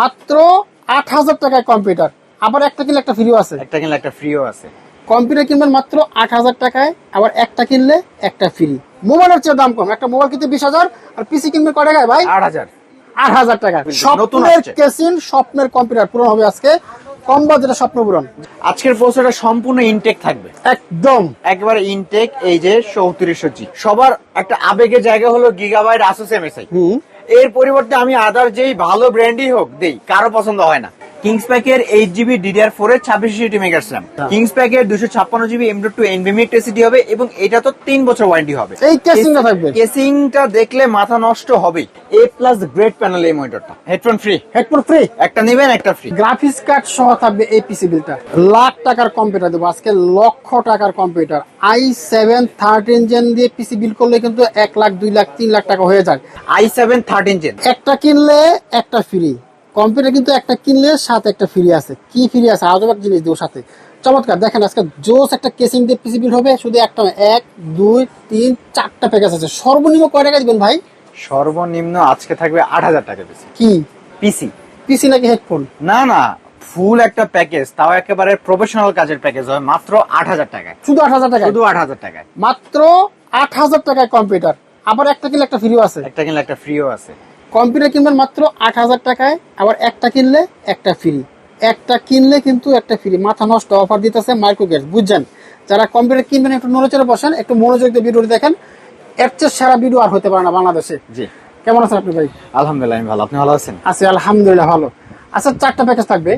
মাত্র আট হাজার টাকায় কম্পিউটার। আবার একটা কিনলে একটা ফ্রিও আছে। একটা কিনলে একটা ফ্রিও আছে। কম্পিউটার কিনবেন মাত্র আট হাজার টাকায় আবার একটা কিনলে একটা ফ্রি মোবাইলের চেয়ে দাম কম। একটা মোবাইল কিনতে বিশ হাজার আর পিসি কিনবে কয় টাকায় ভাই? আট হাজার। আট হাজার টাকা। স্বপ্নের কেসিন স্বপ্নের কম্পিউটার পূরণ হবে আজকে। কম বাজেটে স্বপ্ন পূরণ। আজকের প্রসেসরটা সম্পূর্ণ ইনটেক থাকবে। একদম। একবারে ইনটেক এই যে চৌত্রিশশো জি। সবার একটা আবেগের জায়গা হলো গিগাবাইট আসুস এমএসআই হুম। এর পরিবর্তে আমি আদার যেই ভালো ব্র্যান্ডই হোক দেই কারও পছন্দ হয় না। কিংস প্যাকের এইট জিবি ডিডিআর ফোর এর ছাব্বিশ জিবি মেগাস র্যাম কিংস প্যাকের দুশো ছাপ্পান্ন জিবি এম টু টেসিটি হবে এবং এটা তো তিন বছর ওয়ারেন্টি হবে। এই কেসিংটা থাকবে। কেসিংটা দেখলে মাথা নষ্ট হবেই। এ প্লাস গ্রেড প্যানেল এই মনিটরটা হেডফোন ফ্রি হেডফোন ফ্রি একটা নেবেন একটা ফ্রি গ্রাফিক্স কার্ড সহ থাকবে এই পিসি বিলটা লাখ টাকার কম্পিউটার দেবো। আজকে লক্ষ টাকার computer I seven thirteen gen দিয়ে পিসি বিল করলে কিন্তু এক লাখ দুই লাখ তিন লাখ টাকা হয়ে যায়। আই সেভেন থার্টিন জেন একটা কিনলে একটা ফ্রি কম্পিউটার কিন্তু একটা কিনলে সাথে একটা ফ্রি আছে। কি ফ্রি আছে? আজব একটা জিনিস দেবো সাথে। চমৎকার। দেখেন আজকে জোস একটা কেসিং দিয়ে পিসি বিল হবে। শুধু একটা এক দুই তিন চারটা প্যাকেজ আছে। সর্বনিম্ন কয় টাকা দিবেন ভাই? সর্বনিম্ন আজকে থাকবে আট হাজার টাকা পিসি কি? পিসি পিসি নাকি হেডফোন না না। ফুল একটা প্যাকেজ তাও একেবারে প্রফেশনাল কাজের প্যাকেজ হয়। মাত্র আট হাজার টাকায়। শুধু আট হাজার টাকা শুধু আট হাজার টাকায়। মাত্র আট হাজার টাকায় কম্পিউটার। আবার একটা কিনলে একটা ফ্রিও আছে। একটা কিনলে একটা ফ্রিও আছে। কম্পিউটার কিনবেন মাত্র আট হাজার টাকায় আবার একটা কিনলে একটা ফ্রি একটা কিনলে কিন্তু একটা ফ্রি মাথা নষ্ট অফার দিতেছে মাইক্রো গ্যাস বুঝছেন? যারা কম্পিউটার কিনবেন একটু নড়েচড়ে বসেন একটু মনোযোগ দিয়ে ভিডিওটি দেখেন। এর চেয়ে সেরা ভিডিও আর হতে পারে না বাংলাদেশে। জি। কেমন আছেন আপনি ভাই? আলহামদুলিল্লাহ আমি ভালো। আপনি ভালো আছেন? আছি আলহামদুলিল্লাহ ভালো। আচ্ছা চারটা প্যাকেজ থাকবে।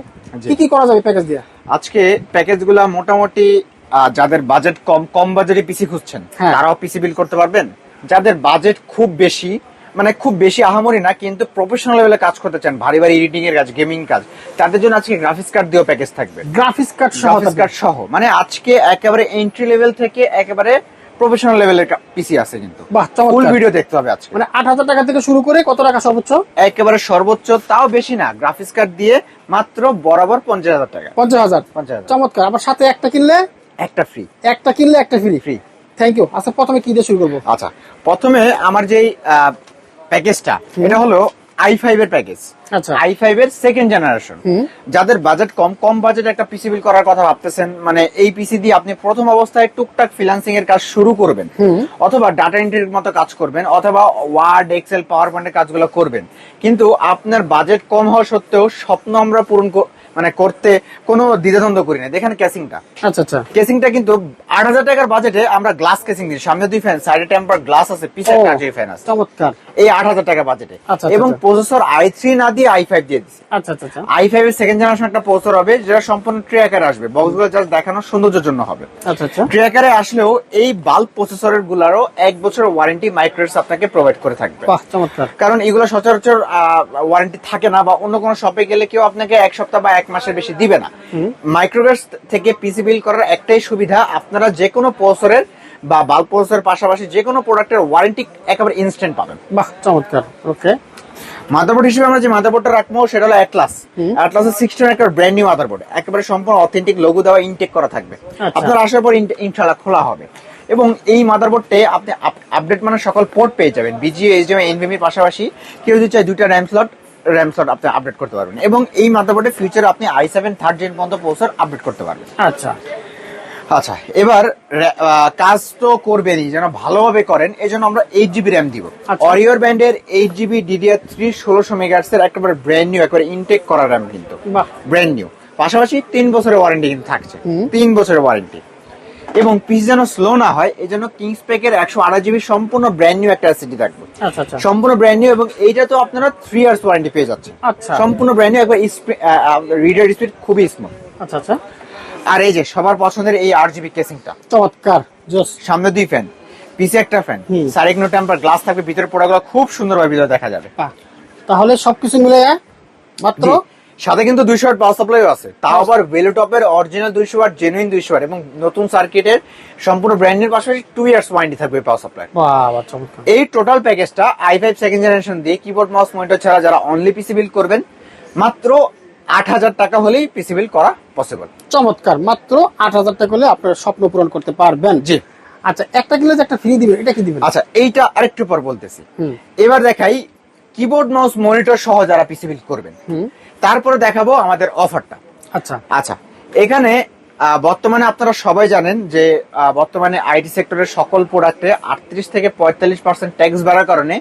কি কি করা যাবে প্যাকেজ দিয়ে? আজকে প্যাকেজগুলো মোটামুটি যাদের বাজেট কম কম বাজেটে পিসি খুঁজছেন হ্যাঁ। তারাও পিসি বিল করতে পারবেন। যাদের বাজেট খুব বেশি মানে খুব বেশি আহামরি না কিন্তু প্রফেশনাল লেভেলে কাজ করতে চান। ভারী ভারী এডিটিং এর কাজ গেমিং কাজ তাদের জন্য আজকে গ্রাফিক্স কার্ড দিয়েও প্যাকেজ থাকবে। গ্রাফিক্স কার্ড সহ গ্রাফিক্স কার্ড সহ। মানে আজকে একেবারে এন্ট্রি লেভেল থেকে একেবারে প্রফেশনাল লেভেলের পিসি আছে কিন্তু। ফুল ভিডিও দেখতে হবে আজকে। মানে আট হাজার টাকা থেকে শুরু করে কত টাকা সর্বোচ্চ? একেবারে সর্বোচ্চ তাও বেশি না। গ্রাফিক্স কার্ড দিয়ে মাত্র বরাবর পঞ্চাশ হাজার টাকা। পঞ্চাশ হাজার। পঞ্চাশ হাজার। চমৎকার। আবার সাথে একটা কিনলে? একটা ফ্রি একটা কিনলে একটা ফ্রি ফ্রি থ্যাংক ইউ আচ্ছা প্রথমে কি দিয়ে শুরু করব? আচ্ছা প্রথমে আমার যেই প্যাকেজটা এটা হলো আই ফাইভ এর প্যাকেজ। আচ্ছা। আই ফাইভ এর সেকেন্ড জেনারেশন যাদের বাজেট কম কম বাজেট একটা পিসি বিল করার কথা ভাবতেছেন মানে এই পিসি দিয়ে আপনি প্রথম অবস্থায় টুকটাক ফ্রিল্যান্সিং এর কাজ শুরু করবেন। অথবা ডাটা এন্ট্রির মতো কাজ করবেন অথবা ওয়ার্ড এক্সেল পাওয়ার পয়েন্টের কাজগুলো করবেন। কিন্তু আপনার বাজেট কম হওয়া সত্ত্বেও স্বপ্ন আমরা পূরণ মানে করতে কোনো দ্বিধাদ্বন্দ্ব করি না দেখেন ক্যাসিংটা আচ্ছা আচ্ছা। কেসিংটা কিন্তু আট হাজার টাকার বাজেটে আমরা গ্লাস কেসিং দিই। সামনে দুই ফ্যান সাইডে টেম্পার গ্লাস আছে পিছনে ও, ফ্যান আছে। চমৎকার। এই আট হাজার টাকা বাজেটে আচ্ছা, এবং আচ্ছা। প্রসেসর আই থ্রি না দিয়ে আই ফাইভ দিয়ে দিচ্ছে আচ্ছা আচ্ছা আচ্ছা। আই ফাইভ এর সেকেন্ড জেনারেশন একটা প্রসেসর হবে যেটা সম্পূর্ণ ট্র্যাকার আসবে। বক্সগুলো জাস্ট দেখানোর সৌন্দর্যের জন্য হবে। আচ্ছা আচ্ছা। ট্র্যাকারে আসলেও এই বাল্ব প্রসেসরের গুলারও এক বছর ওয়ারেন্টি মাইক্রোস আপনাকে প্রোভাইড করে থাকবে। চমৎকার। কারণ এগুলো সচরাচর ওয়ারেন্টি থাকে না বা অন্য কোনো শপে গেলে কেউ আপনাকে এক সপ্তাহ বা এক মাসের বেশি দিবে না। মাইক্রোগ্যাস থেকে পিসি বিল করার একটাই সুবিধা আপনারা যে কোনো প্রসেসরের বা বাল্ব প্রসেসরের পাশাপাশি যে কোনো প্রোডাক্টের ওয়ারেন্টি একেবারে ইনস্ট্যান্ট পাবেন। বাহ চমৎকার ওকে মাদারবোর্ড হিসেবে আমরা যে মাদারবোর্ডটা রাখব সেটা হলো অ্যাটলাস অ্যাটলাসের একটা ব্র্যান্ড নিউ মাদারবোর্ড একেবারে সম্পূর্ণ অথেন্টিক লোগো দেওয়া ইনটেক করা থাকবে। আচ্ছা। আপনার আসার পর ইনশাল্লাহ খোলা হবে। এবং এই মাদারবোর্ডে আপনি আপডেট মানে সকল পোর্ট পেয়ে যাবেন। বিজিএ এইচডিএমআই এনভিএমির পাশাপাশি। কেউ যদি চায় দুইটা র্যাম স্লট র্যাম স্লট আপনি আপডেট করতে পারবেন। এবং এই মাদারবোর্ডে ফিউচারে আপনি আই সেভেন থার্ড জেন পর্যন্ত প্রসেসর আপডেট করতে পারবেন। আচ্ছা। আচ্ছা এবার কাজ তো করবেনই যেন ভালোভাবে করেন এই জন্য আমরা এইট জিবি র্যাম দিব। আচ্ছা। অরিওর ব্যান্ডের এইট জিবি ডিডিআর থ্রি ষোলোশো মেগাহার্টস এর একেবারে ব্র্যান্ড নিউ একেবারে ইনটেক করা র্যাম কিন্তু। ব্র্যান্ড নিউ পাশাপাশি তিন বছরের ওয়ারেন্টি কিন্তু থাকছে। তিন বছরের ওয়ারেন্টি এবং পিস যেন স্লো না হয় এই জন্য কিংস প্যাকের একশো আড়াই জিবি সম্পূর্ণ ব্র্যান্ড নিউ একটা এসিডি থাকবে। আচ্ছা আচ্ছা। সম্পূর্ণ ব্র্যান্ড নিউ এবং এইটা তো আপনারা থ্রি ইয়ার্স ওয়ারেন্টি পেয়ে যাচ্ছেন। আচ্ছা। সম্পূর্ণ ব্র্যান্ড নিউ একবার রিডার স্পিড খুবই স্মুথ আচ্ছা আচ্ছা। আর এই যে সবার পছন্দের এই আট জিবি কেসিংটা চমৎকার সামনে দুই ফ্যান পিছে একটা ফ্যান হুম। সাইড টেম্পার গ্লাস থাকবে ভিতরে পোড়াগুলো খুব সুন্দরভাবে ভিতরে দেখা যাবে। তাহলে সবকিছু মিলে মাত্র। সাথে কিন্তু দুইশো ওয়াট পাওয়ার সাপ্লাইও আছে। তাও আবার ভেলোটপের অরিজিনাল দুইশো ওয়াট জেনুইন দুইশো ওয়াট এবং নতুন সার্কিটের সম্পূর্ণ ব্র্যান্ডের পাশাপাশি টু ইয়ার্স ওয়ারেন্টি থাকবে পাওয়ার সাপ্লাই এই টোটাল প্যাকেজটা আই ফাইভ সেকেন্ড জেনারেশন দিয়ে কিবোর্ড মাউস মনিটর ছাড়া যারা অনলি পিসি বিল করবেন মাত্র আট হাজার টাকা হলেই পিসি বিল করা পসিবল চমৎকার মাত্র আট হাজার টাকা হলে আপনার স্বপ্ন পূরণ করতে পারবেন। জি। আচ্ছা একটা কিনলে যে একটা ফ্রি দিবেন এটা কি দিবেন? আচ্ছা এইটা আরেকটু পর বলতেছি। এবার দেখাই কিবোর্ড মাউস মনিটর সহ যারা পিসি বিল করবেন। হুম। তারপরে দেখাবো আমাদের অফারটা। আচ্ছা। আচ্ছা এখানে বর্তমানে আপনারা সবাই জানেন যে বর্তমানে আইটি সেক্টরের সকল প্রোডাক্টে আটত্রিশ থেকে পঁয়তাল্লিশ পার্সেন্ট ট্যাক্স বাড়ার কারণে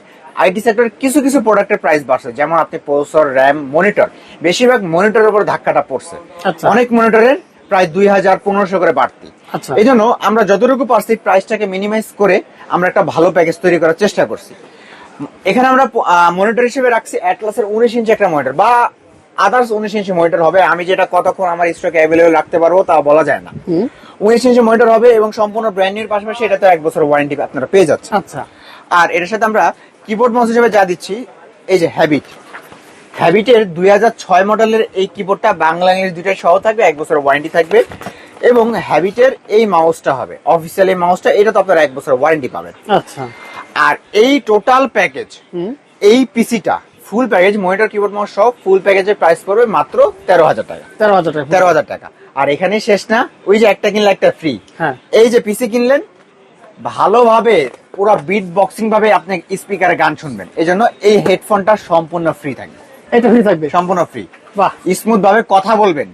আইটি সেক্টরের কিছু কিছু প্রোডাক্টের প্রাইস বাড়ছে যেমন আপনি প্রসেসর র্যাম মনিটর। বেশিরভাগ মনিটরের উপর ধাক্কাটা পড়ছে। আচ্ছা। অনেক মনিটরের প্রায় দুই হাজার পনেরোশো করে বাড়তি। আচ্ছা। এই জন্য আমরা যতটুকু পারছি প্রাইসটাকে মিনিমাইজ করে আমরা একটা ভালো প্যাকেজ তৈরি করার চেষ্টা করছি। এখানে আমরা মনিটর হিসেবে রাখছি অ্যাটলাসের উনিশ ইঞ্চি একটা মনিটর বা আদার্স উনিশ ইঞ্চি মনিটর হবে। আমি যেটা কতক্ষণ আমার স্টকে অ্যাভেলেবল রাখতে পারব তা বলা যায় না। উনিশ ইঞ্চি মনিটর হবে এবং সম্পূর্ণ ব্র্যান্ড নিউর পাশাপাশি এটাতে এক বছর ওয়ারেন্টি আপনারা পেয়ে যাচ্ছেন। আচ্ছা। আর এটার সাথে আমরা কিবোর্ড মাউস হিসেবে যা দিচ্ছি এই যে হ্যাবিট হ্যাবিটের দুই হাজার ছয় মডেলের এই কিবোর্ডটা বাংলা ইংলিশ দুইটাই সহ থাকবে এক বছর ওয়ারেন্টি থাকবে। এবং হ্যাবিটের এই মাউসটা হবে। অফিসিয়াল এই মাউসটা এটা তো আপনারা এক বছর ওয়ারেন্টি পাবেন। আচ্ছা। আর এই টোটাল প্যাকেজ এই পিসিটা full package monitor keyboard mouse সব ফুল প্যাকেজের প্রাইস পড়বে মাত্র তেরো হাজার টাকা। তেরো হাজার টাকা। তেরো হাজার টাকা। আর এখানে শেষ না ওই যে একটা কিনলে একটা ফ্রি হ্যাঁ। এই যে পিসি কিনলেন ভালোভাবে পুরো বিট বক্সিং ভাবে আপনি স্পিকারে গান শুনবেন। এই জন্য এই হেডফোনটা সম্পূর্ণ ফ্রি থাকবে। এটা ফ্রি থাকবে? সম্পূর্ণ ফ্রি বাহ। স্মুথ ভাবে কথা বলবেন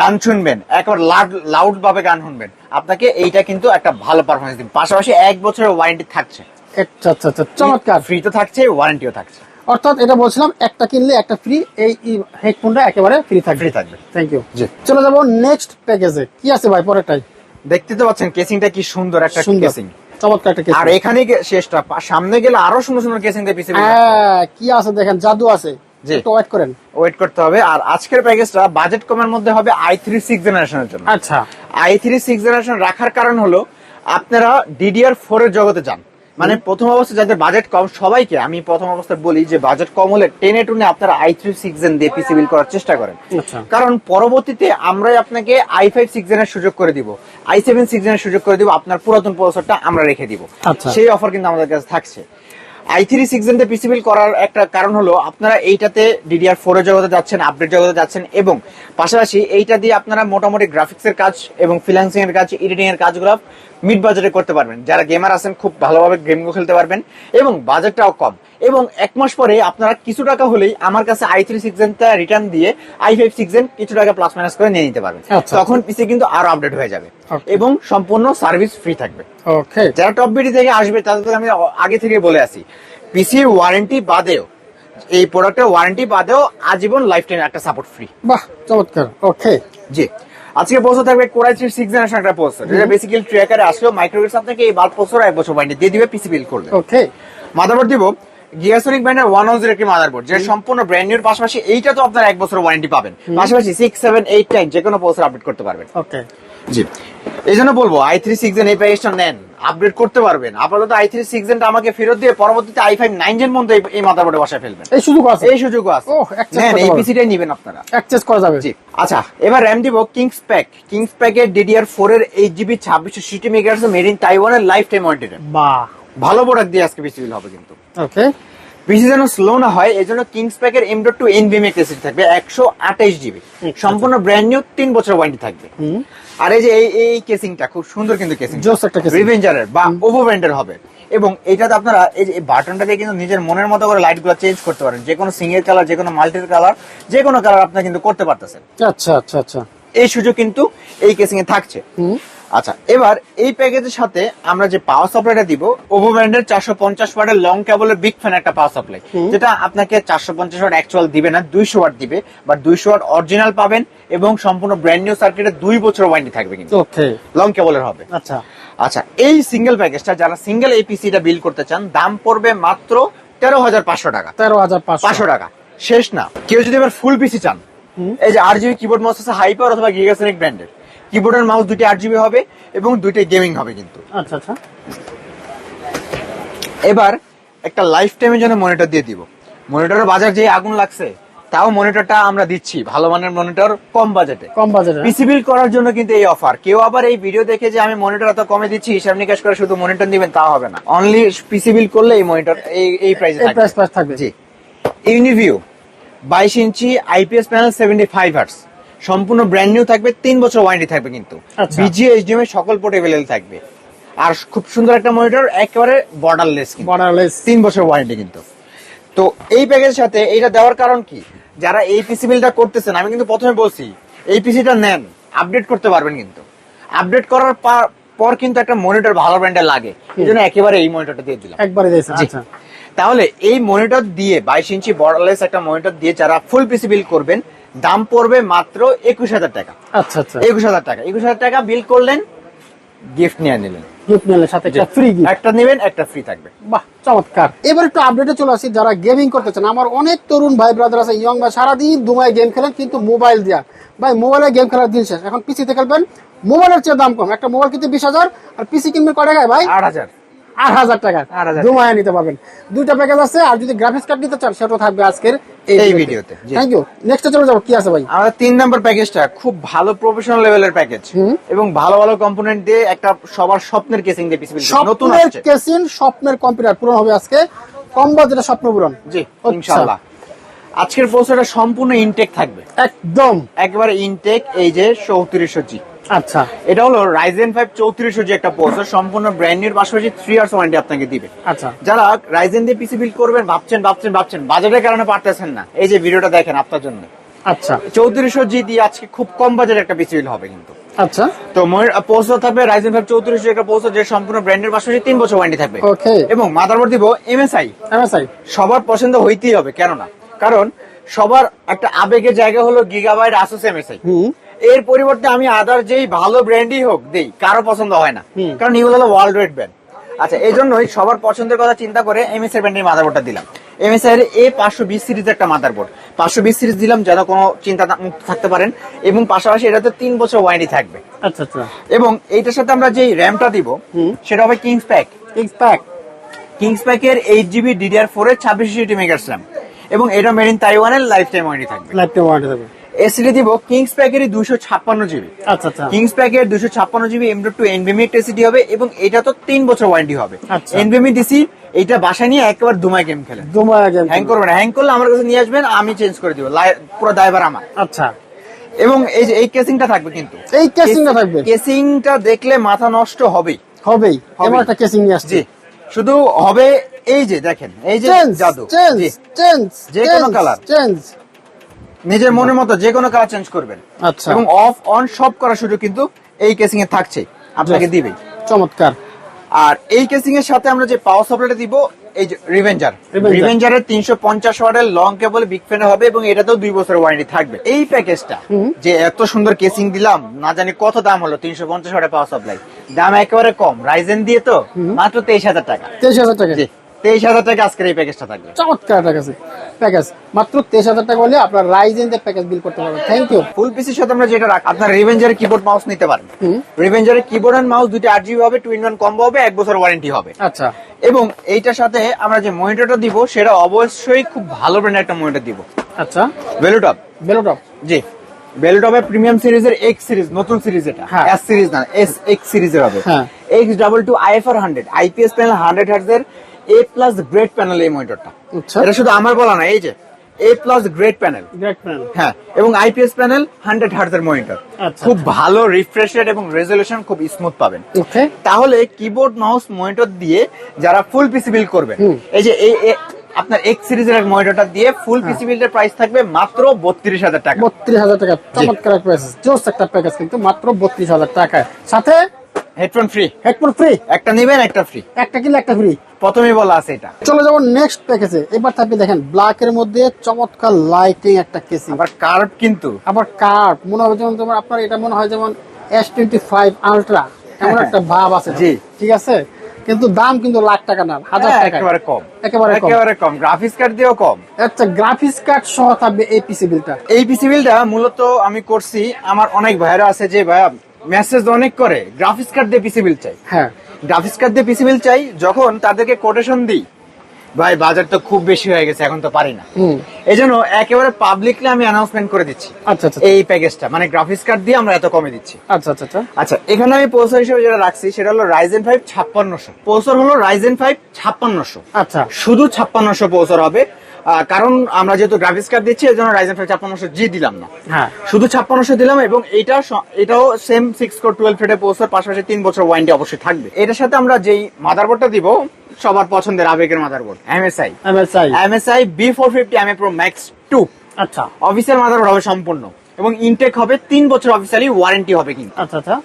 গান শুনবেন একবার লাউড লাউড ভাবে গান শুনবেন। আপনাকে এইটা কিন্তু একটা ভালো পারফরমেন্স দিবে। পাশাপাশি এক বছরের ওয়ারেন্টি থাকছে। আচ্ছা আচ্ছা আচ্ছা চমৎকার। ফ্রি তো থাকছে ওয়ারেন্টিও থাকছে। অর্থাৎ এটা বলছিলাম একটা কিনলে একটা ফ্রি এই হেডফোনটা একেবারে ফ্রি থাকবে। ফ্রি থাকবে। থ্যাংক ইউ জি। চলে যাব নেক্সট প্যাকেজে কি আছে ভাই পরেরটাই দেখতে তো পাচ্ছেন কেসিংটা কি সুন্দর একটা কেসিং চমৎকার একটা আর এখানে শেষটা সামনে গেলে আরও সুন্দর সুন্দর কেসিং দিয়ে পিছিয়ে হ্যাঁ কি আছে দেখেন জাদু আছে। একটু ওয়েট করেন। ওয়েট করতে হবে। আর আজকের প্যাকেজটা বাজেট কমের মধ্যে হবে আই থ্রি সিক্স জেনারেশনের জন্য। আচ্ছা। আই থ্রি সিক্স জেনারেশন রাখার কারণ হলো আপনারা ডিডিআর ফোর এর জগতে যান। মানে প্রথম অবস্থা যাদের বাজেট কম সবাইকে আমি প্রথম অবস্থায় বলি যে বাজেট কম হলে টেনে টুনে আপনারা আই থ্রি সিক্স জেন দিয়ে পিসি বিল করার চেষ্টা করেন। আচ্ছা। কারণ পরবর্তীতে আমরাই আপনাকে আই ফাইভ সিক্স জেনের সুযোগ করে দিব। আই সেভেন সিক্স জেনের সুযোগ করে দিব আপনার পুরাতন প্রসেসরটা আমরা রেখে দিব। আচ্ছা। সেই অফার কিন্তু আমাদের কাছে থাকছে। আই থ্রি সিক্স জেনতে পিসিবিল করার একটা কারণ হলো, আপনারা এইটাতে ডিডিআর ফোর জগতে যাচ্ছেন আপডেট জগতে যাচ্ছেন, এবং পাশাপাশি এইটা দিয়ে আপনারা মোটামুটি গ্রাফিক্স এর কাজ এবং ফ্রিল্যান্সিং এর কাজ এডিটিং এর কাজগুলো মিড বাজেটে করতে পারবেন। যারা গেমার আছেন, খুব ভালোভাবে গেমগুলো খেলতে পারবেন, এবং বাজেটটাও কম। এবং এক মাস পরে আপনারা কিছু টাকা হলেই আমার কাছে আই থ্রি সিক্স জেনটা রিটার্ন দিয়ে আই ফাইভ সিক্স জেন কিছু টাকা প্লাস মাইনাস করে নিয়ে নিতে পারবেন। আচ্ছা। তখন পিসি কিন্তু আরও আপডেট হয়ে যাবে এবং সম্পূর্ণ সার্ভিস ফ্রি থাকবে। যারা টপ বিডি থেকে আসবে তাদের আমি আগে থেকে বলে আসি পিসি ওয়ারেন্টি বাদেও এই প্রোডাক্টের ওয়ারেন্টি বাদেও আজীবন লাইফ টাইম একটা সাপোর্ট ফ্রি বাহ চমৎকার। ওকে জি। আজকে প্রসেসর থাকবে core i three six generation একটা প্রসেসর যেটা বেসিক্যালি ট্র্যাকারে আসলেও মাইক্রোওয়েভ আপনাকে এই বাল্ব প্রসেসর এক বছর ওয়ারেন্টি দিয়ে দিবে পিসি বিল করলে। ওকে মাদারবোর্ড দিব গিয়াসোনিক ব্র্যান্ডের ওয়ান হাউজের একটি মাদারবোর্ড যেটা সম্পূর্ণ ব্র্যান্ড নিউর পাশাপাশি এইটা তো আপনার এক বছর ওয়ারেন্টি পাবেন। পাশাপাশি সিক্স সেভেন এইট নাইন যে কোনো প্রসেসর আপডেট করতে পারবেন। ওকে জি। এই জন্য বলব আই থ্রি সিক্স এই প্যাকেজটা নেন আপগ্রেড করতে পারবেন। আপাতত আই থ্রি সিক্স আমাকে ফেরত দিয়ে পরবর্তীতে আই ফাইভ নাইন জেন মধ্যে এই মাদারবোর্ডে বসায় ফেলবেন। এই সুযোগ আছে। এই সুযোগও আছে। নেন এই পিসিটাই নিবেন আপনারা। অ্যাক্সেস করা যাবে। জি। আচ্ছা এবার র্যাম দিব কিংস প্যাক কিংস প্যাকের ডিডিআর ফোর এর এইট জিবি ছাব্বিশশো সিটি মেগাহার্স মেড ইন তাইওয়ানের লাইফ টাইম ওয়ারেন্টি বাহ। ভালো প্রোডাক্ট দিয়ে আজকে পিসি বিল হবে কিন্তু। ওকে পিসি যেন স্লো না হয় এই জন্য Kings প্যাকের M dot two NVMe SSD থাকবে একশো আঠাইশ জিবি সম্পূর্ণ ব্র্যান্ড নিউ তিন বছর ওয়ারেন্টি থাকবে। আর এই যে এই এই কেসিংটা খুব সুন্দর কিন্তু কেসিং জোস একটা casing। রিভেঞ্জারের বা ওভো ব্র্যান্ডের হবে। এবং এটাতে আপনারা এই যে বাটনটা দিয়ে কিন্তু নিজের মনের মতো করে লাইটগুলো চেঞ্জ করতে পারেন। যে কোনো সিঙ্গেল কালার যে কোনো মাল্টির কালার যে কোনো কালার আপনারা কিন্তু করতে পারতেছেন। আচ্ছা আচ্ছা আচ্ছা। এই সুযোগ কিন্তু এই কেসিং এ থাকছে আচ্ছা এবার এই প্যাকেজের সাথে আমরা যে পাওয়ার সাপ্লাইটা দিব ওভো ব্র্যান্ডের চারশো পঞ্চাশ ওয়াটের লং কেবলের বিগ ফ্যান একটা পাওয়ার সাপ্লাই যেটা আপনাকে চারশো পঞ্চাশ ওয়াট অ্যাকচুয়াল দিবে না দুইশো ওয়াট দিবে বাট দুইশো ওয়াট অরিজিনাল পাবেন এবং সম্পূর্ণ ব্র্যান্ড নিউ সার্কিটে দুই বছর ওয়ারেন্টি থাকবে কিন্তু। লং কেবলের হবে। আচ্ছা। আচ্ছা এই সিঙ্গেল প্যাকেজটা যারা সিঙ্গেল এই পিসিটা বিল করতে চান দাম পড়বে মাত্র তেরো হাজার পাঁচশো টাকা। তেরো হাজার পাঁচশো। পাঁচশো টাকা। শেষ না। কেউ যদি এবার ফুল পিসি চান এই যে আর জিবি কিবোর্ড মাউস আছে হাইপার অথবা গিগাসনিক ব্র্যান্ডের কিবোর্ডের মাউস দুটি আট জিবি হবে এবং দুইটাই গেমিং হবে কিন্তু। আচ্ছা আচ্ছা। এবার একটা লাইফ টাইমের জন্য মনিটর দিয়ে দিব। মনিটরের বাজার যে আগুন লাগছে তাও মনিটরটা আমরা দিচ্ছি। ভালো মানের মনিটর কম বাজেটে কম বাজেটে পিসি বিল করার জন্য কিন্তু এই অফার কেউ আবার এই ভিডিও দেখে যে আমি মনিটর এত কমে দিচ্ছি হিসাব নিকাশ করে শুধু মনিটর দিবেন তা হবে না। অনলি পিসি বিল করলে এই মনিটর এই এই প্রাইসে এই প্রাইস প্রাইস থাকবে। জি। ইউনিভিউ বাইশ ইঞ্চি IPS panel seventy five hertz সম্পূর্ণ ব্র্যান্ড নিউ থাকবে তিন বছর ওয়ারেন্টি থাকবে কিন্তু। বিজিএ এইচডিএম এর সকল পোর্ট অ্যাভেলেবল থাকবে। আর খুব সুন্দর একটা মনিটর একেবারে বর্ডারলেস বর্ডারলেস তিন বছর ওয়ারেন্টি কিন্তু। তো এই প্যাকেজের সাথে এটা দেওয়ার কারণ কি? যারা এই পিসি বিলটা করতেছেন আমি কিন্তু প্রথমে বলছি এই পিসিটা নেন আপডেট করতে পারবেন কিন্তু। আপডেট করার পর কিন্তু একটা মনিটর ভালো ব্র্যান্ডের লাগে। এই জন্য একেবারে এই মনিটরটা দিয়ে দিলাম। একবারে আচ্ছা। তাহলে এই মনিটর দিয়ে বাইশ ইঞ্চি বর্ডারলেস একটা মনিটর দিয়ে যারা ফুল পিসি বিল করবেন দাম পড়বে মাত্র একুশ হাজার টাকা। আচ্ছা আচ্ছা। একুশ হাজার টাকা। একুশ হাজার টাকা বিল করলেন গিফট নিয়ে নিলেন। গিফট নিলে সাথে একটা ফ্রি গিফট একটা নেবেন একটা ফ্রি থাকবে। বাহ চমৎকার। এবার একটু আপডেটে চলে আসি যারা গেমিং করতে চান। আমার অনেক তরুণ ভাই ব্রাদার আছে ইয়ং ভাই সারাদিন দুমায় গেম খেলেন কিন্তু মোবাইল দিয়া। ভাই মোবাইলে গেম খেলার দিন শেষ। এখন পিসিতে খেলবেন মোবাইলের চেয়ে দাম কম। একটা মোবাইল কিনতে বিশ হাজার আর পিসি কিনবেন কয় টাকায় ভাই? আট হাজার। আট হাজার টাকা 8,000 দুমায় নিতে পারবেন। দুইটা প্যাকেজ আছে আর যদি গ্রাফিক্স কার্ড নিতে চান সেটাও থাকবে আজকের এই ভিডিওতে, থ্যাংক ইউ নেক্সটে চলে যাব কি আছে ভাই? আমাদের তিন নম্বর প্যাকেজটা খুব ভালো প্রফেশনাল লেভেলের প্যাকেজ এবং ভালো ভালো কম্পোনেন্ট দিয়ে একটা সবার স্বপ্নের কেসিং দিয়ে পিসি নতুন আসছে। কেসিন স্বপ্নের কম্পিউটার পূরণ হবে আজকে। কম বাজেটের স্বপ্ন পূরণ। জি আচ্ছা। ইনশাআল্লাহ। আজকের পোস্টারটা সম্পূর্ণ ইনটেক থাকবে। একদম। একেবারে ইনটেক এই যে চৌত্রিশশো জি আচ্ছা এটা হলো রাইজেন ফাইভ চৌত্রিশশো জি একটা পোস্টার সম্পূর্ণ ব্র্যান্ড নিউর পাশাপাশি থ্রি ইয়ার্স ওয়ারেন্টি আপনাকে দিবে। আচ্ছা। যারা রাইজেন দিয়ে পিসি বিল করবেন ভাবছেন ভাবছেন ভাবছেন বাজেটের কারণে পারতেছেন না। এই যে ভিডিওটা দেখেন আপনার জন্য। আচ্ছা। চৌত্রিশশো জি দিয়ে আজকে খুব কম বাজেটের একটা পিসি বিল হবে কিন্তু। আচ্ছা। তো পোস্টার থাকবে রাইজেন ফাইভ চৌত্রিশশো একটা পোস্টার যে সম্পূর্ণ ব্র্যান্ডের পাশাপাশি তিন বছর ওয়ারেন্টি থাকবে। এবং মাদারবোর্ড দিব এমএসআই এমএসআই সবার পছন্দ হইতেই হবে কেন না কারণ সবার একটা আবেগের জায়গা হলো গিগাবাইট আসুস এমএসআই হুম। এর পরিবর্তে আমি আদার যেই ভালো ব্র্যান্ডই হোক দেই কারও পছন্দ হয় না। কারণ এগুলো হলো ওয়ার্ল্ড রেড ব্র্যান্ড আচ্ছা এই জন্যই সবার পছন্দের কথা চিন্তা করে এমএসআই ব্র্যান্ডের মাদারবোর্ডটা দিলাম। এমএসআই এর এ পাঁচশো বিশ সিরিজ একটা মাদারবোর্ড পাঁচশো বিশ সিরিজ দিলাম যেন কোনো চিন্তা মুক্ত থাকতে পারেন এবং পাশাপাশি এটাতে তিন বছর ওয়ারেন্টি থাকবে। আচ্ছা আচ্ছা। এবং এইটার সাথে আমরা যেই র্যামটা দিব। সেটা হবে Kings Pack Kings Pack Kings প্যাকের eight GB DDR four এর ছাব্বিশ জিবি মেগাস র্যাম এবং এটা মেড ইন তাইওয়ানের লাইফ টাইম ওয়ারেন্টি থাকবে। লাইফ টাইম ওয়ারেন্টি থাকবে। এসিডি দিব কিংস প্যাকেরই দুশো ছাপ্পান্ন জিবি আচ্ছা আচ্ছা। কিংস প্যাকের দুশো ছাপ্পান্ন জিবি এম টু একটা এসিডি হবে এবং এটা তো তিন বছর ওয়ারেন্টি হবে। আচ্ছা। দিছি এইটা বাসায় নিয়ে একেবারে দুমায় গেম খেলেন দুমায় গেম হ্যাং করবে না হ্যাং করলে আমার কাছে নিয়ে আসবেন আমি চেঞ্জ করে দিব। পুরো ড্রাইভার আমার। আচ্ছা। এবং এই যে এই কেসিংটা থাকবে কিন্তু। এই কেসিংটা থাকবে? কেসিংটা দেখলে মাথা নষ্ট হবেই। হবেই। এমন একটা কেসিং নিয়ে আসছে। শুধু হবে এই যে দেখেন এই যে জাদু। চেঞ্জ চেঞ্জ যে কোনো colour। চেঞ্জ নিজের মনের মতো যে কোনো কালার চেঞ্জ করবেন। আচ্ছা। এবং অফ অন সব করার সুযোগ কিন্তু এই কেসিং এ থাকছে। আপনাকে. দিবেই। চমৎকার। আর এই কেসিং এর সাথে আমরা যে পাওয়ার সাপ্লাইটা দিব এই যে রিভেঞ্জার রিভেঞ্জারের তিনশো পঞ্চাশ ওয়াটের লং কেবল বিগ ফ্যানে হবে এবং এটাতেও দুই বছর ওয়ারেন্টি থাকবে। এই প্যাকেজটা। যে এত সুন্দর কেসিং দিলাম না জানি কত দাম হলো তিনশো পঞ্চাশ ওয়াটের পাওয়ার সাপ্লাই দাম একেবারে কম। রাইজেন দিয়ে তো মাত্র তেইশ হাজার টাকা। তেইশ হাজার টাকা। তেইশ হাজার টাকা আজকের এই প্যাকেজটা থাকবে। চমৎকার একটা কাছে প্যাকেজ মাত্র তেইশ হাজার টাকা হলে আপনার রাইজেন প্যাকেজ বিল করতে পারবেন। থ্যাংক ইউ ফুল পিসির সাথে আমরা যেটা রাখ আপনার রিভেঞ্জারের কিবোর্ড মাউস নিতে পারেন। রিভেঞ্জারের কিবোর্ড এন্ড মাউস দুটো আট জিবি হবে টু ইন ওয়ান কম্বো হবে এক বছর ওয়ারেন্টি হবে। আচ্ছা। এবং এইটার সাথে আমরা যে মনিটরটা দিব সেটা অবশ্যই খুব ভালো ব্র্যান্ডের একটা মনিটর দিব। আচ্ছা। ভ্যালুটপ বেলোটপ জি। ভ্যালুটপের প্রিমিয়াম সিরিজের এক্স সিরিজ নতুন সিরিজ এটা। হ্যাঁ। এস সিরিজ না এস এক্স সিরিজের হবে। হ্যাঁ। X double two IFR hundred IPS panel hundred hertz এর এ প্লাস গ্রেড প্যানেল এই মনিটরটা আচ্ছা। এটা শুধু আমার বলা না এই যে এ প্লাস গ্রেড প্যানেল হ্যাঁ এবং আইপিএস প্যানেল হান্ড্রেড হার্টস এর মনিটর আচ্ছা। খুব ভালো রিফ্রেশ রেট এবং রেজলিউশন খুব স্মুথ পাবেন। তাহলে কিবোর্ড মাউস মনিটর দিয়ে যারা ফুল পিসি বিল করবেন এই যে এই আপনার এক্স সিরিজের এক মনিটরটা দিয়ে ফুল। পিসি বিল্ডের প্রাইস থাকবে মাত্র বত্রিশ হাজার টাকা। বত্রিশ হাজার টাকা। চমৎকার প্যাকেজ জোস একটা প্যাকেজ কিন্তু মাত্র বত্রিশ হাজার টাকায়। সাথে হেডফোন ফ্রি হেডফোন ফ্রি একটা নেবেন একটা ফ্রি একটা কিনলে একটা ফ্রি প্রথমেই বলা আছে এটা। চলে যাব নেক্সট প্যাকেজে এবার থাকবে দেখেন ব্ল্যাক এর মধ্যে চমৎকার লাইটিং একটা কেসিং আবার কার্ভ কিন্তু। আবার কার্ভ মনে হবে যেমন তোমার আপনার এটা মনে হয় যেমন এস টোয়েন্টি ফাইভ আলট্রা এমন একটা ভাব আছে। জি। ঠিক আছে? কিন্তু দাম কিন্তু লাখ টাকা না হাজার হ্যাঁ, টাকা একেবারে কম। একেবারে কম। একেবারে কম। গ্রাফিক্স কার্ড দিয়েও কম। আচ্ছা গ্রাফিক্স কার্ড সহ থাকবে এই পিসি বিলটা এই পিসি বিলটা মূলত আমি করছি আমার অনেক ভাইরা আছে যে ভাইয়া মেসেজ অনেক করে গ্রাফিক্স কার্ড দিয়ে পিসি বিল চাই। হ্যাঁ। গ্রাফিক্স কার্ড দিয়ে পিসি বিল চাই যখন তাদেরকে কোটেশন দিই ভাই বাজার তো খুব বেশি হয়ে গেছে এখন তো পারি না। এই জন্য একেবারে পাবলিকলি আমি অ্যানাউন্সমেন্ট করে দিচ্ছি। আচ্ছা আচ্ছা এই প্যাকেজটা মানে গ্রাফিক্স কার্ড দিয়ে আমরা এত কমে দিচ্ছি। আচ্ছা আচ্ছা আচ্ছা। আচ্ছা এখানে আমি প্রসেসর হিসেবে যেটা রাখছি সেটা হলো রাইজেন ফাইভ ছাপ্পান্নশো। প্রসেসর হলো রাইজেন ফাইভ ছাপ্পান্নশো। আচ্ছা। শুধু ছাপ্পান্নশো প্রসেসর হবে কারণ আমরা যেহেতু গ্রাফিক্স কার্ড দিচ্ছি এই জন্য রাইজেন ফাইভ ছাপ্পান্নশো জি দিলাম না। হ্যাঁ। শুধু ছাপ্পান্নশো দিলাম এবং এটা এটাও সেম সিক্স কোর টুয়েলভ ফেটে পৌঁছার পাশাপাশি তিন বছর ওয়ারেন্টি অবশ্যই থাকবে। এটার সাথে আমরা যেই মাদারবোর্ডটা দিব সবার পছন্দের আবেগের motherboard MSI MSI MSI B four fifty M pro max two আচ্ছা। অফিসিয়াল মাদারবোর্ড হবে সম্পূর্ণ এবং ইনটেক হবে তিন বছর অফিসিয়ালি ওয়ারেন্টি হবে কিন্তু। আচ্ছা আচ্ছা।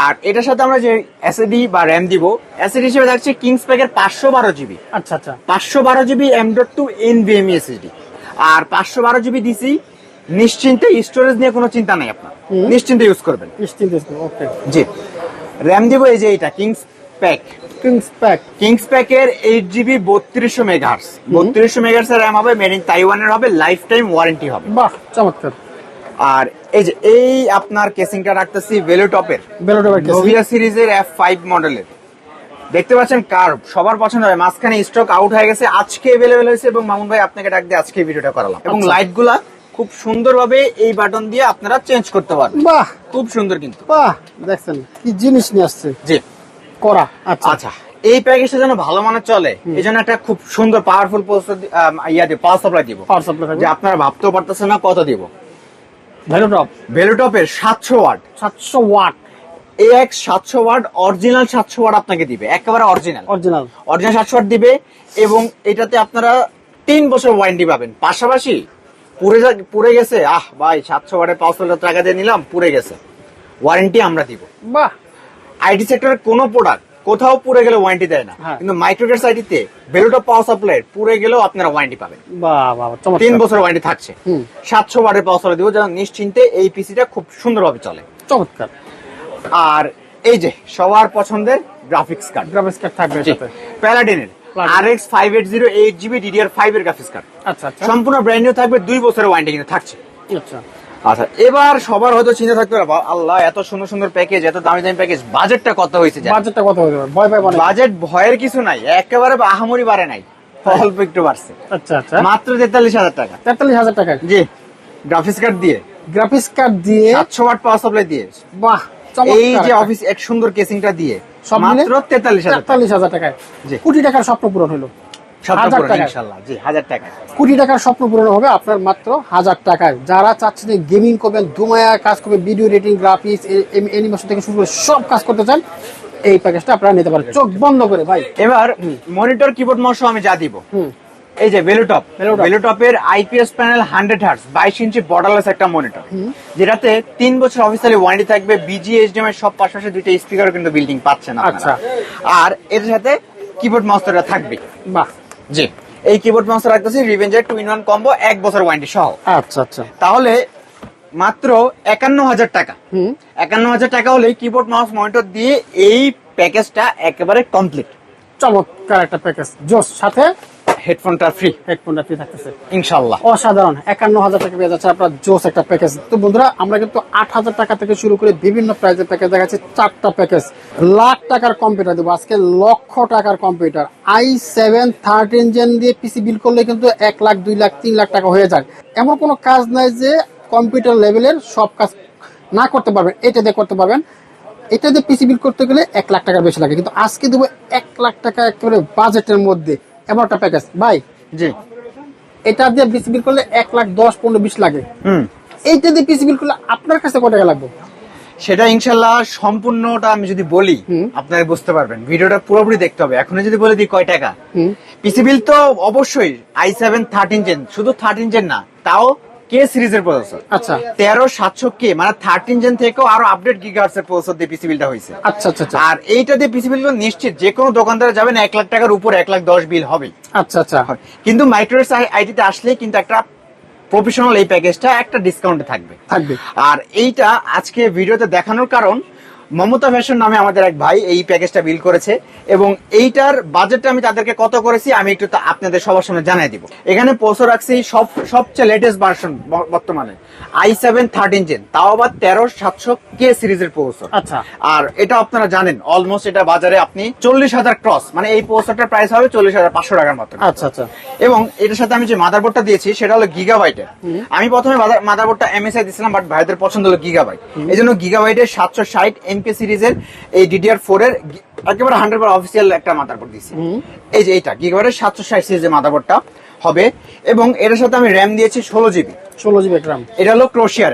আর এটার সাথে আমরা যে এসএডি বা র্যাম দিব এসএডি হিসেবে থাকছে কিংস প্যাকের পাঁচশো বারো জিবি আচ্ছা আচ্ছা। পাঁচশো বারো GB M dot two NVMe SSD আর পাঁচশো বারো জিবি দিছি নিশ্চিন্তে স্টোরেজ নিয়ে কোনো চিন্তা নাই আপনার। নিশ্চিন্তে ইউজ করবেন। নিশ্চিন্ত ওকে জি। র্যাম দিব এই যে এটা Kings Pack Kings Pack Kings প্যাকের eight GB বত্রিশশো মেগাহার্স বত্রিশশো মেগাহার্স র্যাম হবে মেড ইন তাইওয়ানের হবে লাইফ টাইম ওয়ারেন্টি হবে। বাহ চমৎকার। আর এই যে এই আপনার কেসিংটা রাখতেছি ভেলোটপের কেস নোভিয়া সিরিজের এফ ফাইভ মডেলের দেখতে পাচ্ছেন কার্ভ সবার পছন্দ হবে মাঝখানে স্টক আউট হয়ে গেছে আজকে এভেলেবেল হয়েছে এবং মামুন ভাই আপনাকে ডাক দিয়ে আজকে ভিডিওটা করালাম। এবং আচ্ছা। লাইটগুলা খুব সুন্দরভাবে এই বাটন দিয়ে আপনারা চেঞ্জ করতে পারবেন। বাহ! খুব সুন্দর কিন্তু। বাহ! দেখছেন কি জিনিস নিয়ে আসছে। জি। করা আচ্ছা। আচ্ছা এই প্যাকেজটা যেন ভালো মানে চলে এই জন্য একটা খুব সুন্দর পাওয়ারফুল পোস্টার ইয়া দিব পাওয়ার সাপ্লাই দিব। পাওয়ার সাপ্লাই যে আপনারা ভাবতেও পারতেছেন না কত দিব। ভ্যালুটপ। ভেলোটপের সাতশো ওয়াট। সাতশো ওয়াট। এক সাতশো ওয়াট অরিজিনাল সাতশো ওয়াট আপনাকে দিবে একেবারে অরিজিনাল। অরিজিনাল। অরিজিনাল সাতশো ওয়াট দিবে এবং এটাতে আপনারা তিন বছর ওয়ারেন্টি পাবেন। পাশাপাশি যা- পুড়ে গেছে আহ ভাই সাতশো ওয়াটের পাঁচ হাজার টাকা দিয়ে নিলাম পুড়ে গেছে। ওয়ারেন্টি আমরা দিব। বাহ! আইটি সেক্টরের কোনো প্রোডাক্ট কোথাও পুড়ে গেলে ওয়ারেন্টি দেয় না। হ্যাঁ। কিন্তু মাইক্রোগেটস আইটিতে বেলুটা পাওয়ার সাপ্লাই পুড়ে গেলেও আপনারা ওয়ারেন্টি পাবেন। তিন বছর ওয়ারেন্টি থাকছে। সাতশো ওয়াটের পাওয়ার সাপ্লাই দিব যেন নিশ্চিন্তে এই পিসিটা খুব সুন্দরভাবে চলে। চমৎকার। আর এই যে সবার পছন্দের গ্রাফিক্স কার্ড গ্রাফিক্স কার্ড থাকবে এর সাথে প্যালাডিনের Paladin। R X five eight zero eight GB DDR five এর গ্রাফিক্স কার্ড আচ্ছা আচ্ছা। সম্পূর্ণ ব্র্যান্ড নিউ থাকবে দুই বছরের ওয়ারেন্টি কিন্তু থাকছে। আচ্ছা। আচ্ছা এবার সবার হয়তো চিন্তা থাকতে পারে আল্লাহ এত সুন্দর সুন্দর প্যাকেজ এত দামি দামি প্যাকেজ বাজেটটা কত হয়েছে বাজেটটা কত পারে ভয় মানে বাজেট ভয়ের কিছু নাই একেবারে আহামরি বাড়ে নাই অল্প একটু বাড়ছে। আচ্ছা আচ্ছা। মাত্র তেতাল্লিশ হাজার টাকা। তেতাল্লিশ হাজার টাকা। জি গ্রাফিক্স কার্ড দিয়ে। গ্রাফিক্স কার্ড দিয়ে। সাতশো ওয়াট পাওয়ার সাপ্লাই দিয়ে। বাহ এই যে অফিস এক সুন্দর কেসিংটা দিয়ে মাত্র তেতাল্লিশ হাজার টাকা। তেতাল্লিশ হাজার টাকায়। জি। কোটি টাকার স্বপ্ন পূরণ হলো। হাজার টাকা। ইনশাল্লাহ জি হাজার টাকা কোটি টাকার স্বপ্ন পূরণ হবে আপনার মাত্র হাজার টাকায়। যারা চাচ্ছেন গেমিং করবেন দুমায়া কাজ করবেন ভিডিও রেটিং গ্রাফিক্স অ্যানিমেশন থেকে শুরু করে সব কাজ করতে চান এই প্যাকেজটা আপনারা নিতে পারেন। চোখ বন্ধ করে ভাই। এবার মনিটর কিবোর্ড মাউস আমি যা দিব। এই যে ভেলুটপ। ভেলুটপের আইপিএস প্যানেল হান্ড্রেড হার্টস বাইশ ইঞ্চি বর্ডারলেস একটা মনিটর যেটাতে তিন বছর অফিসিয়ালি ওয়ারেন্টি থাকবে বিজি এইচডিএম এর সব পাশাপাশি দুইটা স্পিকার কিন্তু বিল্ডিং পাচ্ছেন। আচ্ছা। আর এর সাথে কিবোর্ড মাউস থাকবে বাহ। জি। এই কিবোর্ড মাউস রাখতেছি Revenger two in one combo এক বছর ওয়ারেন্টি সহ। আচ্ছা আচ্ছা। তাহলে মাত্র একান্ন হাজার টাকা। হুম। একান্ন হাজার টাকা হলে কিবোর্ড মাউস মনিটর দিয়ে এই প্যাকেজটা একেবারে কমপ্লিট চমৎকার একটা প্যাকেজ জোস সাথে হেডফোনটা ফ্রি হেডফোনটা ফ্রি থাকতেছে। ইনশাল্লাহ অসাধারণ। একান্ন হাজার টাকা পেয়ে যাচ্ছে আপনার জোস একটা প্যাকেজ তো বন্ধুরা আমরা কিন্তু আট হাজার টাকা থেকে শুরু করে বিভিন্ন প্রাইজের প্যাকেজ দেখাচ্ছি। চারটা প্যাকেজ লাখ টাকার কম্পিউটার দেবো। আজকে লক্ষ টাকার computer I seven thirteen gen দিয়ে পিসি বিল করলে কিন্তু এক লাখ দুই লাখ তিন লাখ টাকা হয়ে যায়। এমন কোনো কাজ নাই যে কম্পিউটার লেভেলের সব কাজ না করতে পারবেন এটা দিয়ে করতে পারবেন। এটা দিয়ে পিসি বিল করতে গেলে এক লাখ টাকার বেশি লাগে। কিন্তু আজকে দেবো এক লাখ টাকা একেবারে বাজেটের মধ্যে। এমন একটা প্যাকেজ ভাই জি। এটা দিয়ে পিসি বিল করলে এক লাখ দশ পনেরো বিশ লাগে। এইটা দিয়ে পিসি বিল করলে আপনার কাছে কত টাকা লাগবে? সেটা ইনশাল্লাহ সম্পূর্ণটা আমি যদি বলি আপনারা বুঝতে পারবেন। ভিডিওটা পুরোপুরি দেখতে হবে। এখন যদি বলে দিই কয় টাকা? পিসি বিল তো অবশ্যই আই সেভেন থার্টিন জেন শুধু থার্টিন জেন না তাও কে সিরিজের প্রসেসর আচ্ছা। তেরো সাতশো কে মানে থার্টিন জেন থেকেও আরও আপডেট গিগার্স এর প্রসেসর দিয়ে পিসি বিলটা হয়েছে। আচ্ছা আচ্ছা আচ্ছা। আর এইটা দিয়ে পিসি বিল নিশ্চিত যে কোনো দোকানদারে যাবেন এক লাখ টাকার উপর এক লাখ দশ বিল হবে আচ্ছা আচ্ছা। কিন্তু মাইক্রোস আইটিতে আসলে কিন্তু একটা প্রফেশনাল এই প্যাকেজটা একটা ডিসকাউন্টে থাকবে। থাকবে। আর এইটা আজকে ভিডিওতে দেখানোর কারণ মমতা ফ্যাশন নামে আমাদের এক ভাই এই প্যাকেজটা বিল করেছে এবং এইটার বাজেটটা আমি তাদেরকে কত করেছি আমি একটু আপনাদের সবার সামনে জানাই দিব। এখানে পৌঁছে রাখছি সব সবচেয়ে লেটেস্ট ভার্সন বর্তমানে। আই সেভেন থার্টিন জেন তাও আবার তেরো সাতশো কে সিরিজের পৌঁছর আচ্ছা। আর এটা আপনারা জানেন অলমোস্ট এটা বাজারে আপনি চল্লিশ হাজার ক্রস মানে এই পৌঁছাটার প্রাইস হবে চল্লিশ হাজার পাঁচশো টাকার মতো আচ্ছা আচ্ছা। এবং এটার সাথে আমি যে মাদারবোর্ডটা দিয়েছি সেটা হলো গিগাবাইটের আমি প্রথমে মাদারবোর্ডটা এমএসআই দিয়েছিলাম বাট ভাইদের পছন্দ হলো গিগাবাইট এই জন্য গিগাবাইটের সাতশো ষাট এমকে সিরিজের এই ডিডিআর ফোর এর একেবারে হান্ড্রেড অফিসিয়াল একটা মাদারবোর্ড দিয়েছি। এই যে এইটা করে সাতশো ষাট সিরিজের মাদারবোর্ডটা হবে এবং এটার সাথে আমি র্যাম দিয়েছি ষোলো জিবি ষোলো জিবি র্যাম এটা হলো Crocea।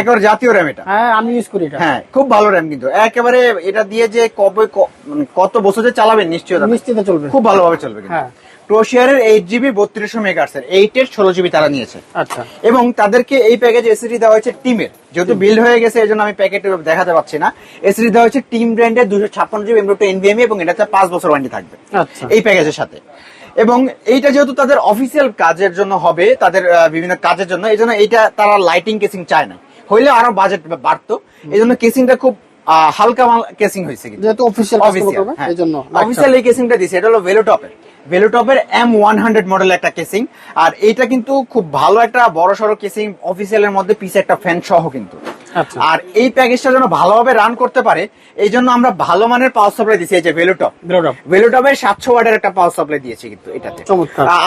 একেবারে জাতীয় র্যাম এটা। হ্যাঁ আমি ইউজ করি এটা। হ্যাঁ খুব ভালো র্যাম কিন্তু। একেবারে এটা দিয়ে যে কবে মানে কত বছর যে চালাবেন নিশ্চয়ই নিশ্চিত চলবে। খুব ভালোভাবে চলবে কিন্তু। হ্যাঁ। ক্রোশিয়ারের এইট জিবি বত্রিশশো মেগাহার্সের এইটের ষোলো জিবি তারা নিয়েছে। আচ্ছা। এবং তাদেরকে এই প্যাকেজ এসিডি দেওয়া হয়েছে টিমের যেহেতু বিল্ড হয়ে গেছে এই জন্য আমি প্যাকেট দেখাতে পাচ্ছি না। এসিডি দেওয়া হয়েছে টিম ব্র্যান্ডের দুশো ছাপ্পান্ন জিবি এমরো এনভিএমই এবং এটাতে পাঁচ বছর ওয়ারেন্টি থাকবে। আচ্ছা। এই প্যাকেজের সাথে। এবং এইটা যেহেতু তাদের অফিসিয়াল কাজের জন্য হবে তাদের বিভিন্ন কাজের জন্য এই জন্য এইটা তারা লাইটিং কেসিং চায় না। হইলে আরও বাজেট বাড়তো। এই জন্য কেসিংটা খুব হালকা কেসিং হয়েছে কিন্তু। যেহেতু অফিসিয়াল করবে এই জন্য অফিসিয়াল এই কেসিংটা দিছে এটা হলো ভেলোটপের ভেলোটপের এম ওয়ান হান্ড্রেড মডেল একটা কেসিং আর এইটা কিন্তু খুব ভালো একটা বড় সড়ো কেসিং অফিসিয়ালের মধ্যে পিছে একটা ফ্যান সহ কিন্তু। আর এই প্যাকেজটা যেন ভালোভাবে রান করতে পারে এই জন্য আমরা ভালো মানের পাওয়ার সাপ্লাই দিছি এই যে ভেলোটপ Velotop। ভেলোটপের সাতশো ওয়াটের একটা পাওয়ার সাপ্লাই দিয়েছি কিন্তু এটাতে।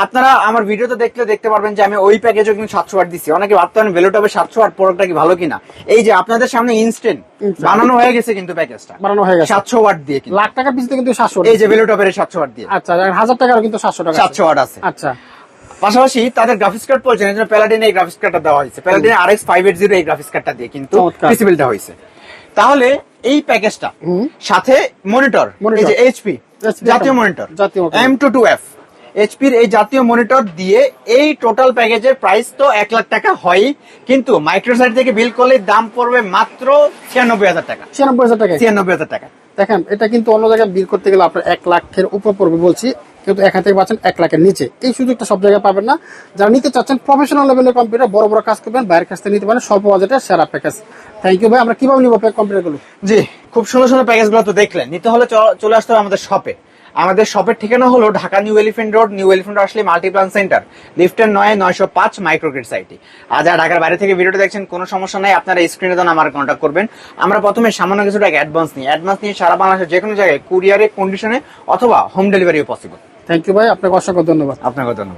আপনারা আমার ভিডিওতে দেখলে দেখতে পারবেন যে আমি ওই প্যাকেজও কিন্তু সাতশো ওয়াট দিছি অনেকে ভাবতে পারেন ভেলোটপের সাতশো ওয়াট প্রোডাক্টটা কি ভালো কিনা। এই যে আপনাদের সামনে ইনস্ট্যান্ট বানানো হয়ে গেছে কিন্তু প্যাকেজটা বানানো হয়ে গেছে। সাতশো ওয়াট দিয়ে কিন্তু। লাখ টাকার পিছনে কিন্তু সাতশো এই যে ভেলোটপের সাতশো ওয়াট দিয়ে। আচ্ছা হাজার টাকারও কিন্তু সাতশো টাকা সাতশো ওয়াট আছে। আচ্ছা। পাশাপাশি তাদের গ্রাফিক্স কার্ড বলছেন এই জন্য প্যালাডিন এই গ্রাফিক্স কার্ডটা দেওয়া হয়েছে। Paladin R X five eight zero এই গ্রাফিক্স কার্ডটা দিয়ে কিন্তু। পিসিবিলটা হয়েছে। তাহলে এই প্যাকেজটা সাথে মনিটর এই যে এইচপি জাতীয় monitor M two two F এইচপির এই জাতীয় মনিটর দিয়ে এই টোটাল প্যাকেজের প্রাইস তো এক লাখ টাকা হয় কিন্তু মাইক্রোসাইট থেকে বিল করলে দাম পড়বে মাত্র ছিয়ানব্বই হাজার টাকা। ছিয়ানব্বই হাজার টাকা ছিয়ানব্বই হাজার টাকা। দেখেন এটা কিন্তু অন্য জায়গায় বিল করতে গেলে আপনার এক লাখের উপর পড়বে বলছি। কিন্তু এখান থেকে পাচ্ছেন এক লাখের নিচে। এই সুযোগটা সব জায়গায় পাবেন না। যারা নিতে চাচ্ছেন প্রফেশনাল লেভেলের কম্পিউটার বড় বড় কাজ করবেন, বাইরের কাছ থেকে নিতে পারেন স্বল্প বাজেটের সেরা প্যাকেজ থ্যাংক ইউ ভাই, আমরা কীভাবে নিবো কম্পিউটারগুলো? জি, খুব সুন্দর সুন্দর প্যাকেজগুলো তো দেখলেন। নিতে হলে চলে আসতে হবে আমাদের শপে আমাদের শপের ঠিকানা হলো Dhaka new elephant road. New elephant আসলে মাল্টিপ্লান সেন্টার লিফটের নয়, নয়শো পাঁচ মাইক্রোগ্রেড সাইটে আর ঢাকার বাইরে থেকে ভিডিওটা দেখছেন, কোনো সমস্যা নাই, আপনারা স্ক্রিনে দেন আমার কন্ট্যাক্ট করবেন। আমরা প্রথমে সামান্য কিছু অ্যাডভান্স নিই। অ্যাডভান্স নিয়ে সারা বাংলাদেশের যে কোনো জায়গায় কুরিয়ারে কন্ডিশনে অথবা হোম ডেলিভারিও পসিবল থ্যাংক ইউ ভাই। আপনাকে অসংখ্য ধন্যবাদ। আপনাকে ধন্যবাদ।